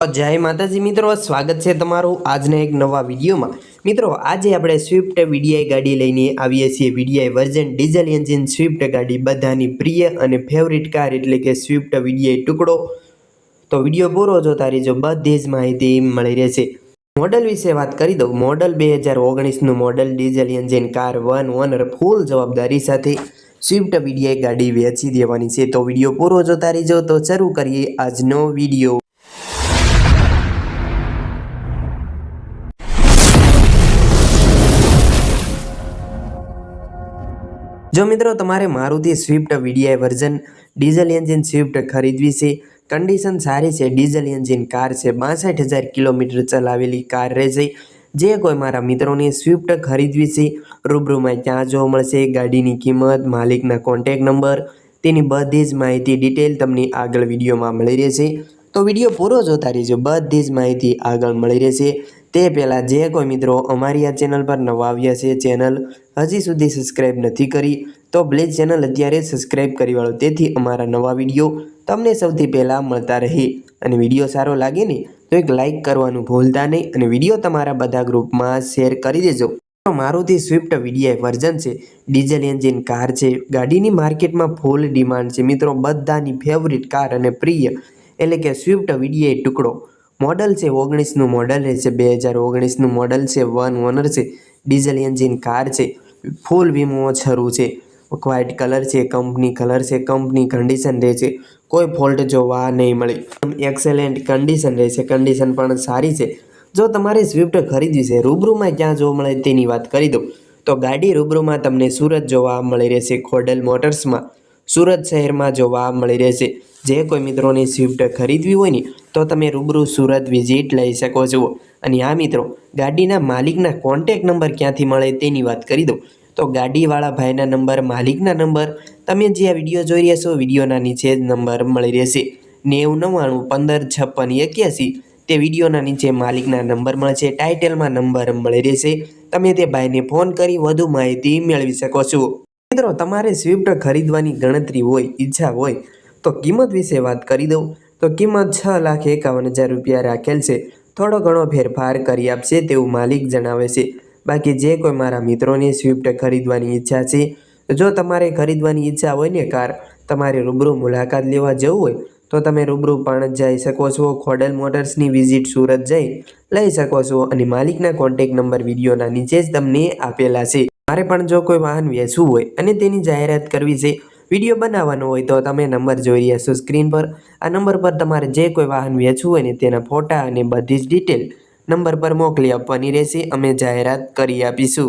જય માતાજી મિત્રો, સ્વાગત છે તમારું આજના એક નવા વિડીયોમાં. મિત્રો, આજે આપણે સ્વિફ્ટ વીડીઆઈ ગાડી લઈને આવીએ છીએ. VDI version diesel engine Swift ગાડી, બધાની પ્રિય અને ફેવરિટ કાર એટલે કે સ્વિફ્ટ વીડીઆઈ ટુકડો. તો વીડિયો પૂરો જોતા રહેજો બધી જ માહિતી મળી રહેશે. મોડલ વિશે વાત કરી દઉં. મોડલ બે હજાર ઓગણીસનું model diesel engine car one owner full જવાબદારી સાથે સ્વિફ્ટ વીડીઆઈ ગાડી વેચી દેવાની છે. તો વીડિયો પૂરો જોતા રહેજો તો શરૂ કરીએ આજનો વીડિયો. જો મિત્રો તમારે Maruti Swift VDI version diesel engine Swift ખરીદવી છે કન્ડિશન સારી છે ડીઝલ એન્જિન કાર છે, બાસઠ હજાર કિલોમીટર ચલાવેલી કાર રહેશે. જે કોઈ મારા મિત્રોને સ્વિફ્ટ ખરીદવી છે, રૂબરૂમાં ક્યાં જોવા મળશે. ગાડીની કિંમત, માલિકના કોન્ટેક નંબર તેની બધી જ માહિતી ડિટેલ તમને આગળ વિડીયોમાં મળી રહેશે. તો વીડિયો પૂરો જોતા રહેજો. બધી જ માહિતી આગળ મળી રહેશે. તે પહેલાં જે કોઈ મિત્રો અમારી આ ચેનલ પર નવા આવ્યા છે ચેનલ હજી સુધી સબસ્ક્રાઈબ નથી કરી, તો પ્લીઝ ચેનલ અત્યારે સબસ્ક્રાઈબ કરી વાળો, તેથી અમારા નવા વીડિયો તમને સૌથી પહેલાં મળતા રહે. અને વીડિયો સારો લાગે ને, તો એક લાઇક કરવાનું ભૂલતા નહીં અને વીડિયો તમારા બધા ગ્રુપમાં શેર કરી દેજો. મારુતિ સ્વિફ્ટ વીડીઆઈ વર્ઝન છે ડીઝલ એન્જિન કાર છે, ગાડીની માર્કેટમાં ફૂલ ડિમાન્ડ છે. મિત્રો, બધાની ફેવરિટ કાર અને પ્રિય, એટલે કે સ્વિફ્ટ વીડીઆઈ ટુકડો. મોડલ છે, ઓગણીસનું મોડલ રહેશે બે હજાર ઓગણીસનું મોડલ છે, વન ઓનર છે, ડીઝલ એન્જિન કાર છે, ફૂલ વીમો છરું છે વ્હાઇટ કલર છે, કંપની કલર છે, કંપની કન્ડિશન રહેશે, કોઈ ફોલ્ટ જોવા નહીં મળે. એક્સેલેન્ટ કન્ડિશન રહેશે, કન્ડિશન પણ સારી છે. જો તમારે સ્વિફ્ટ ખરીદવી છે, રૂબરૂમાં ક્યાં જોવા મળે તેની વાત કરી દઉં. તો ગાડી રૂબરૂમાં તમને સુરત જોવા મળી રહેશે, ખોડલ મોટર્સમાં. સુરત શહેરમાં જોવા મળી રહેશે. જે કોઈ મિત્રોને સ્વિફ્ટ ખરીદવી હોય ને તો તમે રૂબરૂ સુરત વિઝિટ લઈ શકો છો. અને આ મિત્રો, ગાડીના માલિકના કોન્ટેક નંબર ક્યાંથી મળે તેની વાત કરી દઉં. તો ગાડીવાળા ભાઈના નંબર માલિકના નંબર તમે જે આ વીડિયો જોઈ રહ્યા છો, વિડીયોના નીચે જ નંબર મળી રહેશે. નેવું, નવ્વાણું, પંદર, છપ્પન, એક્યાસી, તે વિડીયોના નીચે માલિકના નંબર મળશે ટાઇટલમાં નંબર મળી રહેશે. તમે તે ભાઈને ફોન કરી વધુ માહિતી મેળવી શકો છો. મિત્રો, તમારે સ્વિફ્ટ ખરીદવાની ગણતરી હોય, ઈચ્છા હોય, તો કિંમત વિશે વાત કરી દઉં. તો કિંમત છ લાખ એકાવન હજાર રૂપિયા રાખેલ છે. થોડો ઘણો ફેરફાર કરી આપશે તેવું માલિક જણાવે છે. બાકી જે કોઈ મારા મિત્રોની સ્વિફ્ટ ખરીદવાની ઈચ્છા છે, જો તમારે ખરીદવાની ઈચ્છા હોય ને કાર, તમારે રૂબરૂ મુલાકાત લેવા જવું હોય, તો તમે રૂબરૂ પણ જઈ શકો છો. ખોડલ મોટર્સની વિઝિટ સુરત જઈ લઈ શકો છો અને માલિકના કોન્ટેક નંબર વિડીયોના નીચે જ તમને આપેલા છે. મારે પણ જો કોઈ વાહન વેચવું હોય અને તેની જાહેરાત કરવી છે વીડિયો બનાવવાનો હોય તો તમે નંબર જોઈ રહ્યા છો સ્ક્રીન પર. આ નંબર પર તમારે જે કોઈ વાહન વેચવું હોય ને તેના ફોટા અને બધી જ ડિટેલ નંબર પર મોકલી આપવાની રહેશે. અમે જાહેરાત કરી આપીશું.